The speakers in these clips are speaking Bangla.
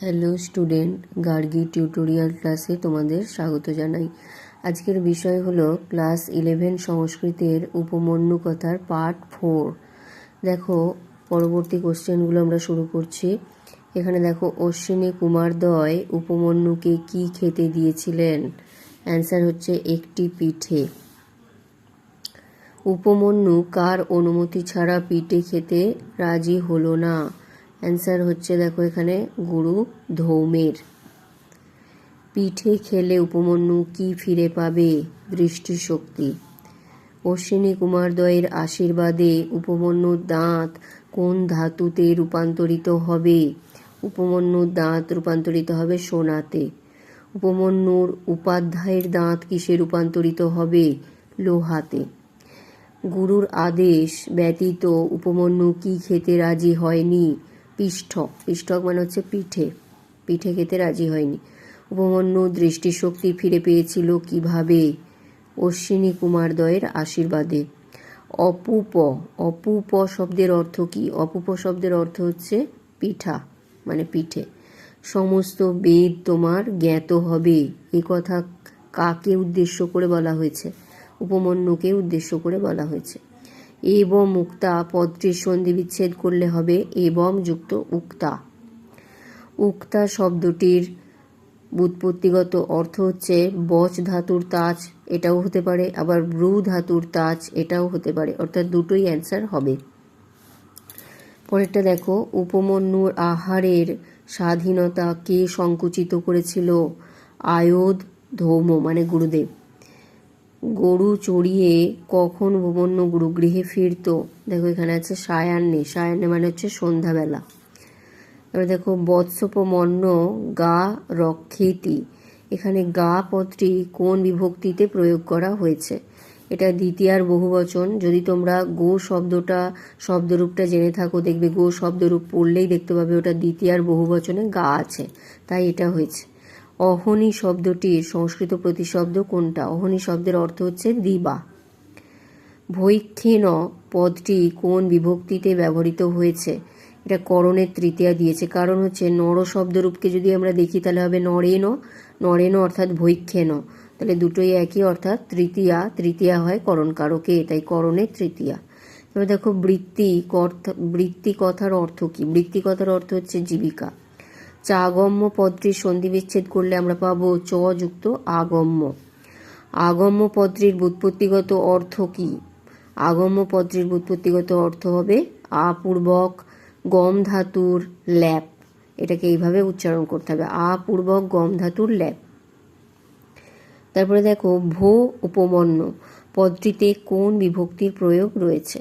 হ্যালো স্টুডেন্ট গার্গি টিউটোরিয়াল ক্লাসে তোমাদের স্বাগত জানাই। আজকের বিষয় হলো ক্লাস ইলেভেন সংস্কৃতের উপমন্যু কথার পার্ট ফোর দেখো, পরবর্তী কোশ্চেনগুলো আমরা শুরু করছি। এখানে দেখো, অশ্বিনী কুমারদয় উপমন্যুকে কি খেতে দিয়েছিলেন? অ্যান্সার হচ্ছে একটি পিঠে। উপমন্যু কার অনুমতি ছাড়া পিঠে খেতে রাজি হলো না? অ্যান্সার হচ্ছে দেখো এখানে গুরু ধৌমের। পিঠে খেলে উপমন্যু কি ফিরে পাবে দৃষ্টিশক্তি? অশ্বিনী কুমারদ্বয়ের আশীর্বাদে উপমন্যুর দাঁত কোন ধাতুতে রূপান্তরিত হবে? উপমন্যুর দাঁত রূপান্তরিত হবে সোনাতে। উপমন্যুর উপাধ্যায়ের দাঁত কিসে রূপান্তরিত হবে? লোহাতে। গুরুর আদেশ ব্যতীত উপমন্যু কি খেতে রাজি হয়নি? পিষ্ঠক পিষ্ঠক মানে হচ্ছে পিঠে। পিঠে খেতে রাজি হয়নি। উপমন্যু দৃষ্টিশক্তি ফিরে পেয়েছিল কীভাবে? অশ্বিনী কুমারদ্বয়ের আশীর্বাদে। অপুপ অপুপ শব্দের অর্থ কি? অপুপ শব্দের অর্থ হচ্ছে পিঠা মানে পিঠে। সমস্ত বেদ তোমার জ্ঞাত হবে। এ কথা কাকে উদ্দেশ্য করে বলা হয়েছে? উপমন্যুকে উদ্দেশ্য করে বলা হয়েছে। এবং মুক্তা পদটির সন্ধি বিচ্ছেদ করলে হবে এবং যুক্ত উক্তা। উক্তা শব্দটির বুৎপত্তিগত অর্থ হচ্ছে বচ ধাতুর তাজ, এটাও হতে পারে, আবার ব্রু ধাতুর তাজ, এটাও হতে পারে, অর্থাৎ দুটোই অ্যান্সার হবে। পরেরটা দেখো, উপমন্যুর আহারের স্বাধীনতা কে সংকুচিত করেছিল? আয়োধ, ধৌম মানে গুরুদেব। গরু চড়িয়ে কখন উপমন্য গুরুগৃহে ফিরতো? দেখো, এখানে আছে সায়ান্নে সায়ান্নে মানে হচ্ছে সন্ধ্যাবেলা। এবার দেখো, বৎসপমন্য গা রক্ষেতি। এখানে গা পদটি কোন বিভক্তিতে প্রয়োগ করা হয়েছে? এটা দ্বিতীয়ার বহুবচন যদি তোমরা গো শব্দটা, শব্দরূপটা জেনে থাকো, দেখবে গো শব্দরূপ পড়লেই দেখতে পাবে ওটা দ্বিতীয়ার বহুবচনে গা আছে। তাই এটা হয়েছে। অহনি শব্দটির সংস্কৃত প্রতিশব্দ কোনটা? অহনি শব্দের অর্থ হচ্ছে দিবা। ভৈক্ষেন পদটি কোন বিভক্তিতে ব্যবহৃত হয়েছে? এটা করণের তৃতীয়া দিয়েছে। কারণ হচ্ছে নর শব্দরূপকে যদি আমরা দেখি, তাহলে হবে নরেন নরেন অর্থাৎ ভৈক্ষেন তাহলে দুটোই একই, অর্থাৎ তৃতীয়া। তৃতীয়া হয় করণ কারকে তাই করণের তৃতীয়া। এবার দেখো বৃত্তি বৃত্তি কথার অর্থ কি? বৃত্তি কথার অর্থ হচ্ছে জীবিকা। চাগম্য পদটির সন্ধি বিচ্ছেদ করলে আমরা পাবো চ যুক্ত আগম্য। আগম্য পদটির বুৎপত্তিগত অর্থ কি? আগম্য পদটির বুৎপত্তিগত অর্থ হবে আপূর্বক গম ধাতুর ল্যাপ। এটাকে এইভাবে উচ্চারণ করতে হবে, আপূর্বক গম ধাতুর ল্যাপ। তারপরে দেখো, ভো উপমন্য পদটিতে কোন বিভক্তির প্রয়োগ রয়েছে?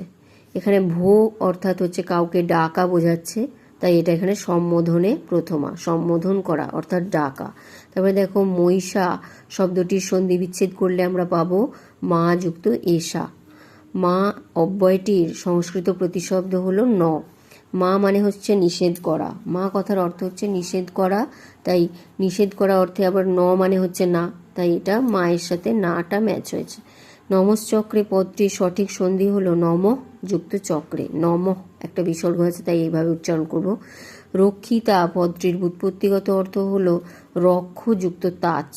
এখানে ভো অর্থাৎ হচ্ছে কাউকে ডাকা বোঝাচ্ছে তাই এটা এখানে সম্বোধনে প্রথমা, সম্বোধন করা, অর্থাৎ ডাকা। তারপরে দেখো, মহিষা শব্দটির সন্ধি বিচ্ছেদ করলে আমরা পাবো মা যুক্ত এসা মা অব্যয়টির সংস্কৃত প্রতিশব্দ হলো ন। মা মানে হচ্ছে নিষেধ করা। মা কথার অর্থ হচ্ছে নিষেধ করা। তাই নিষেধ করা অর্থে আবার ন মানে হচ্ছে না। তাই এটা মায়ের সাথে নাটা ম্যাচ হয়েছে। নমশ্চক্রে পদটির সঠিক সন্ধি হলো নম যুক্ত চক্রে। নম। একটা বিসর্গ আছে তাই এইভাবে উচ্চারণ করব। রক্ষিতা পদটির উৎপত্তিগত অর্থ হলো রক্ষ যুক্ত তাজ।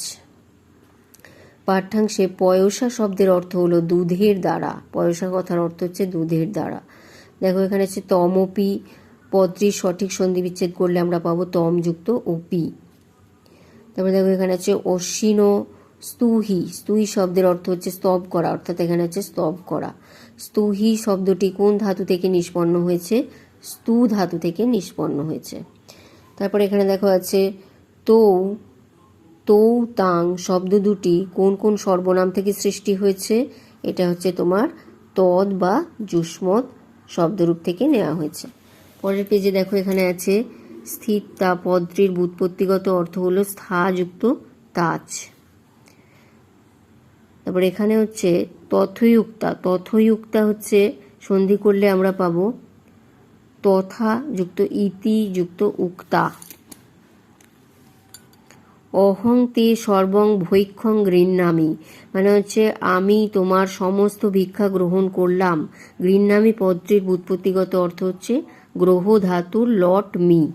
পাঠ্যাংশে পয়সা শব্দের অর্থ হলো দুধের দ্বারা। পয়সা কথার অর্থ হচ্ছে দুধের দ্বারা। দেখো, এখানে হচ্ছে তমপি পদটির সঠিক সন্ধি বিচ্ছেদ করলে আমরা পাবো তম যুক্ত ওপি তারপরে দেখো, এখানে আছে অশ্বিন স্তুহি স্তুহি শব্দের অর্থ হচ্ছে স্তব করা, অর্থাৎ এখানে হচ্ছে স্তব করা। স্তুহি শব্দটি কোন ধাতু থেকে নিষ্পন্ন হয়েছে? স্তু ধাতু থেকে নিষ্পন্ন হয়েছে। তারপর এখানে দেখো আছে, তৌ তৌ তাং শব্দ দুটি কোন কোন সর্বনাম থেকে সৃষ্টি হয়েছে? এটা হচ্ছে তোমার তদ বা যুষ্মত শব্দরূপ থেকে নেওয়া হয়েছে। পরের পেজে দেখো এখানে আছে স্থিতা পদটির বুৎপত্তিগত অর্থ হলো স্থাযুক্ত তাজ। তারপর এখানে হচ্ছে তথয়ুক্তা তথয়ুক্তা হচ্ছে সন্ধি করলে আমরা পাবো তথা যুক্ত ইতি যুক্ত উক্তা। অহং তে সর্বং ভৈক্ষং গৃহ্ণামি। মানে হচ্ছে আমি তোমার সমস্ত ভিক্ষা গ্রহণ করলাম। গৃহ্ণামি পদটির বুৎপত্তিগত অর্থ হচ্ছে গ্রহ ধাতুর লট মি।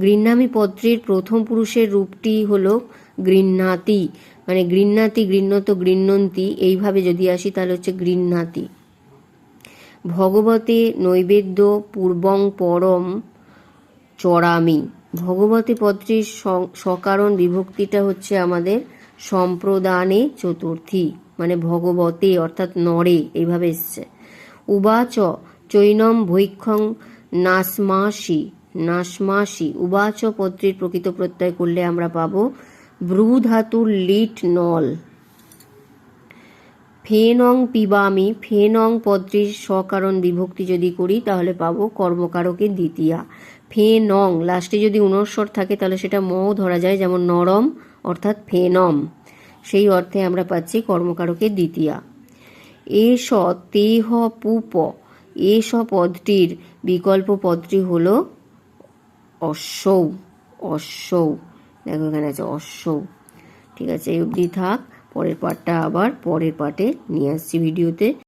গৃহ্ণামী পত্রের প্রথম পুরুষের রূপটি হলো গৃহ্ণাতি মানে গৃহ্ণাতি গৃহ্ণত গৃহ্ণন্তি এইভাবে যদি আসি তাহলে হচ্ছে গৃহ্ণাতি ভগবতে নৈবেদ্য পূর্বং পরম চড়ামি। ভগবতী পত্রের সকারণ বিভক্তিটা হচ্ছে আমাদের সম্প্রদানে চতুর্থী মানে ভগবতে অর্থাৎ নরে, এইভাবে এসছে। উবাচ চৈনম ভৈক্ষং নাসমাসি নাসমাসি। উবাচ পত্রের প্রকৃত প্রত্যয় করলে আমরা পাবো ব্রু ধাতুর লিট নল। ফেনং পিবামি, ফেনং পদ্রির সকারণ বিভক্তি যদি করি, তাহলে পাবো কর্মকারকে দ্বিতীয়া। ফেনং, লাস্টে যদি উনস্বর থাকে, তাহলে সেটা ম ধরা যায়, যেমন নরম, অর্থাৎ ফেনম। সেই অর্থে আমরা পাচ্ছি কর্মকারকে দ্বিতীয়া। এস তেহ পুপ, এস পদটির বিকল্প পদটি হল অশ্বৌ অশ্বৌ দেখো এখানে আছে অশ্ব ঠিক আছে, এই অবধি থাক, পরের পার্টটা আবার পরের পার্টে নিয়ে আসছি ভিডিওতে